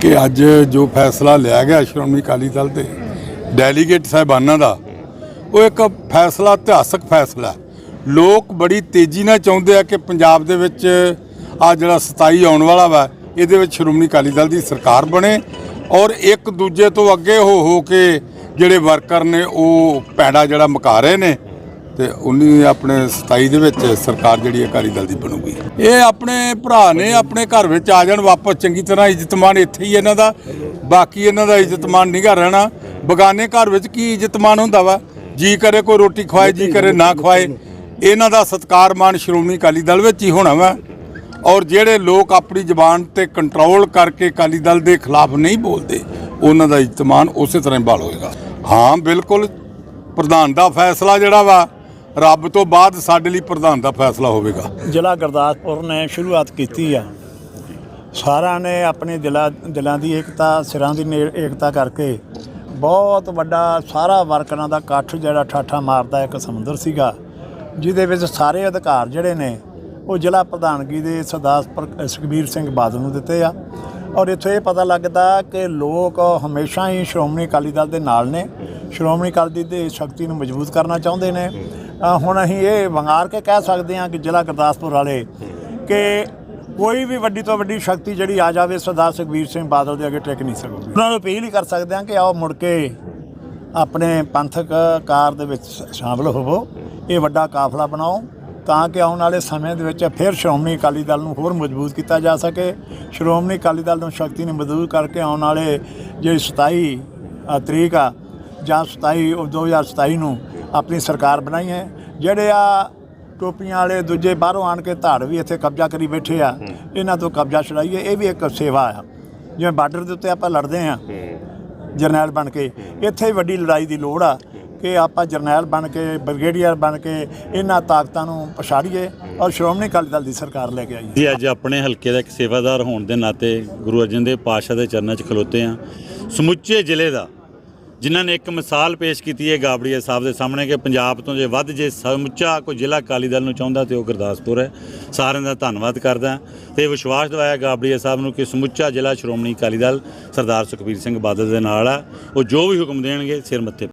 ਕਿ ਅੱਜ ਜੋ ਫੈਸਲਾ ਲਿਆ ਗਿਆ ਸ਼੍ਰੋਮਣੀ ਅਕਾਲੀ ਦਲ ਦੇ ਡੈਲੀਗੇਟ ਸਾਹਿਬਾਨਾਂ ਦਾ, ਉਹ ਇੱਕ ਫੈਸਲਾ ਇਤਿਹਾਸਕ ਫੈਸਲਾ ਲੋਕ ਬੜੀ ਤੇਜ਼ੀ ਨਾਲ ਚਾਹੁੰਦੇ ਆ ਕਿ ਪੰਜਾਬ ਦੇ ਵਿੱਚ ਆ ਜਿਹੜਾ 27 ਆਉਣ ਵਾਲਾ ਵਾ, ਇਹਦੇ ਵਿੱਚ ਸ਼੍ਰੋਮਣੀ ਅਕਾਲੀ ਦਲ ਦੀ ਸਰਕਾਰ ਬਣੇ ਔਰ ਇੱਕ ਦੂਜੇ ਤੋਂ ਅੱਗੇ ਹੋ ਹੋ ਕੇ ਜਿਹੜੇ ਵਰਕਰ ਨੇ, ਉਹ ਪੈੜਾ ਜਿਹੜਾ ਮੁਕਾ ਰਹੇ ਨੇ। ਤੇ 19 ਆਪਣੇ 27 ਦੇ ਵਿੱਚ ਸਰਕਾਰ ਜਿਹੜੀ ਅਕਾਲੀ ਦਲ ਦੀ ਬਣੂਗੀ। ਇਹ ਆਪਣੇ ਭਰਾ ਨੇ ਆਪਣੇ ਘਰ ਵਿੱਚ ਆ ਜਾਣ ਵਾਪਸ, ਚੰਗੀ ਤਰ੍ਹਾਂ ਇੱਜ਼ਤਮਾਨ ਇੱਥੇ ਹੀ ਇਹਨਾਂ ਦਾ। ਬਾਕੀ ਇਹਨਾਂ ਦਾ ਇੱਜ਼ਤਮਾਨ ਨਿਗਾ ਰਹਿਣਾ। ਬਗਾਨੇ ਘਰ ਵਿੱਚ ਕੀ ਇੱਜ਼ਤਮਾਨ ਹੁੰਦਾ ਵਾ? ਜੀ ਕਰੇ ਕੋਈ ਰੋਟੀ ਖਵਾਏ, ਜੀ ਕਰੇ ਨਾ ਖਵਾਏ। ਇਹਨਾਂ ਦਾ ਸਤਕਾਰ ਮਾਨ ਸ਼੍ਰੋਮਣੀ ਅਕਾਲੀ ਦਲ ਵਿੱਚ ਹੀ ਹੋਣਾ ਵਾ। ਔਰ ਜਿਹੜੇ ਲੋਕ ਆਪਣੀ ਜ਼ੁਬਾਨ ਤੇ ਕੰਟਰੋਲ ਕਰਕੇ ਅਕਾਲੀ ਦਲ ਦੇ ਖਿਲਾਫ ਨਹੀਂ ਬੋਲਦੇ, ਉਹਨਾਂ ਦਾ ਇੱਜ਼ਤਮਾਨ ਉਸੇ ਤਰ੍ਹਾਂ ਹੀ ਬਹਾਲ ਹੋਏਗਾ। ਹਾਂ, ਬਿਲਕੁਲ। ਪ੍ਰਧਾਨ ਦਾ ਫੈਸਲਾ ਜਿਹੜਾ ਵਾ ਰੱਬ ਤੋਂ ਬਾਅਦ ਸਾਡੇ ਲਈ ਪ੍ਰਧਾਨ ਦਾ ਫੈਸਲਾ ਹੋਵੇਗਾ। ਜ਼ਿਲ੍ਹਾ ਗੁਰਦਾਸਪੁਰ ਨੇ ਸ਼ੁਰੂਆਤ ਕੀਤੀ ਆ। ਸਾਰਿਆਂ ਨੇ ਆਪਣੇ ਦਿਲਾਂ ਦਿਲਾਂ ਦੀ ਏਕਤਾ, ਸਿਰਾਂ ਦੀ ਨੇ- ਏਕਤਾ ਕਰਕੇ ਬਹੁਤ ਵੱਡਾ ਸਾਰਾ ਵਰਕਰਾਂ ਦਾ ਇਕੱਠ ਜਿਹੜਾ ਠਾਠਾ ਮਾਰਦਾ ਇੱਕ ਸਮੁੰਦਰ ਸੀਗਾ, ਜਿਹਦੇ ਵਿੱਚ ਸਾਰੇ ਅਧਿਕਾਰ ਜਿਹੜੇ ਨੇ, ਉਹ ਜ਼ਿਲ੍ਹਾ ਪ੍ਰਧਾਨਗੀ ਦੇ ਸਰਦਾਰ ਪਰ- ਸੁਖਬੀਰ ਸਿੰਘ ਬਾਦਲ ਨੂੰ ਦਿੱਤੇ ਆ। ਔਰ ਇੱਥੋਂ ਇਹ ਪਤਾ ਲੱਗਦਾ ਕਿ ਲੋਕ ਹਮੇਸ਼ਾ ਹੀ ਸ਼੍ਰੋਮਣੀ ਅਕਾਲੀ ਦਲ ਦੇ ਨਾਲ ਨੇ। ਸ਼੍ਰੋਮਣੀ ਅਕਾਲੀ ਦਲ ਦੀ ਸ਼ਕਤੀ ਨੂੰ ਮਜ਼ਬੂਤ ਕਰਨਾ ਚਾਹੁੰਦੇ ਨੇ। ਹੁਣ ਅਸੀਂ ਇਹ ਵੰਗਾਰ ਕੇ ਕਹਿ ਸਕਦੇ ਹਾਂ ਕਿ ਜ਼ਿਲ੍ਹਾ ਗੁਰਦਾਸਪੁਰ ਵਾਲੇ ਕਿ ਕੋਈ ਵੀ ਵੱਡੀ ਤੋਂ ਵੱਡੀ ਸ਼ਕਤੀ ਜਿਹੜੀ ਆ ਜਾਵੇ, ਸਰਦਾਰ ਸੁਖਬੀਰ ਸਿੰਘ ਬਾਦਲ ਦੇ ਅੱਗੇ ਟਿਕ ਨਹੀਂ ਸਕੂਗੀ ਉਹਨਾਂ ਨੂੰ ਅਪੀਲ ਹੀ ਕਰ ਸਕਦੇ ਹਾਂ ਕਿ ਆਓ ਮੁੜ ਕੇ ਆਪਣੇ ਪੰਥਕ ਕਾਰ ਦੇ ਵਿੱਚ ਸ਼- ਸ਼ਾਮਲ ਹੋਵੋ, ਇਹ ਵੱਡਾ ਕਾਫਲਾ ਬਣਾਓ, ਤਾਂ ਕਿ ਆਉਣ ਵਾਲੇ ਸਮੇਂ ਦੇ ਵਿੱਚ ਫਿਰ ਸ਼੍ਰੋਮਣੀ ਅਕਾਲੀ ਦਲ ਨੂੰ ਹੋਰ ਮਜ਼ਬੂਤ ਕੀਤਾ ਜਾ ਸਕੇ। ਸ਼੍ਰੋਮਣੀ ਅਕਾਲੀ ਦਲ ਨੂੰ ਸ਼ਕਤੀ ਨੂੰ ਮਜ਼ਬੂਤ ਕਰਕੇ ਆਉਣ ਵਾਲੇ ਜਿਹੜੀ 27 ਤਰੀਕ ਆ ਜਾਂ 27 ਉਹ 2027 ਨੂੰ ਆਪਣੀ ਸਰਕਾਰ ਬਣਾਈ ਹੈ। ਜਿਹੜੇ ਆ ਟੋਪੀਆਂ ਵਾਲੇ ਦੂਜੇ ਬਾਹਰੋਂ ਆਣ ਕੇ ਧਾੜ ਵੀ ਇੱਥੇ ਕਬਜ਼ਾ ਕਰੀ ਬੈਠੇ ਆ ਇਹਨਾਂ ਤੋਂ ਕਬਜ਼ਾ ਛਡਾਈਏ ਇਹ ਵੀ ਇੱਕ ਸੇਵਾ ਆ। ਜਿਵੇਂ ਬਾਰਡਰ ਦੇ ਉੱਤੇ ਆਪਾਂ ਲੜਦੇ ਆ ਜਰਨੈਲ ਬਣ ਕੇ। ਇੱਥੇ ਵੱਡੀ ਲੜਾਈ ਦੀ ਲੋੜ ਆ ਕਿ ਆਪਾਂ ਜਰਨੈਲ ਬਣ ਕੇ ਬ੍ਰਿਗੇਡੀਅਰ ਬਣ ਕੇ ਇਹਨਾਂ ਤਾਕਤਾਂ ਨੂੰ ਪਛਾੜੀਏ ਔਰ ਸ਼੍ਰੋਮਣੀ ਅਕਾਲੀ ਦਲ ਦੀ ਸਰਕਾਰ ਲੈ ਕੇ ਆਈਏ। ਜੀ ਅੱਜ ਆਪਣੇ ਹਲਕੇ ਦਾ ਇੱਕ ਸੇਵਾਦਾਰ ਹੋਣ ਦੇ ਨਾਤੇ ਗੁਰੂ ਅਰਜਨ ਦੇਵ ਪਾਤਸ਼ਾਹ ਦੇ ਚਰਨਾਂ 'ਚ ਖਲੋਤੇ ਆ ਸਮੁੱਚੇ ਜ਼ਿਲ੍ਹੇ ਦਾ ਜਿਨ੍ਹਾਂ ਨੇ ਇੱਕ ਮਿਸਾਲ ਪੇਸ਼ ਕੀਤੀ ਹੈ ਗਾਬੜੀਆ ਸਾਹਿਬ ਦੇ ਸਾਹਮਣੇ ਕਿ ਪੰਜਾਬ ਤੋਂ ਜੇ ਵੱਧ ਜੇ ਸਮੁੱਚਾ ਕੋਈ ਜ਼ਿਲ੍ਹਾ ਅਕਾਲੀ ਦਲ ਨੂੰ ਚਾਹੁੰਦਾ ਤੇ ਉਹ ਗੁਰਦਾਸਪੁਰ ਹੈ। ਸਾਰਿਆਂ ਦਾ ਧੰਨਵਾਦ ਕਰਦਾ। ਤੇ ਵਿਸ਼ਵਾਸ ਦਿਵਾਇਆ ਗਾਬੜੀਆ ਸਾਹਿਬ ਨੂੰ ਕਿ ਸਮੁੱਚਾ ਜ਼ਿਲ੍ਹਾ ਸ਼੍ਰੋਮਣੀ ਅਕਾਲੀ ਦਲ ਸਰਦਾਰ ਸੁਖਬੀਰ ਸਿੰਘ ਬਾਦਲ ਦੇ ਨਾਲ ਆ। ਉਹ ਜੋ ਵੀ ਹੁਕਮ ਦੇਣਗੇ ਸਿਰ ਮੱਥੇ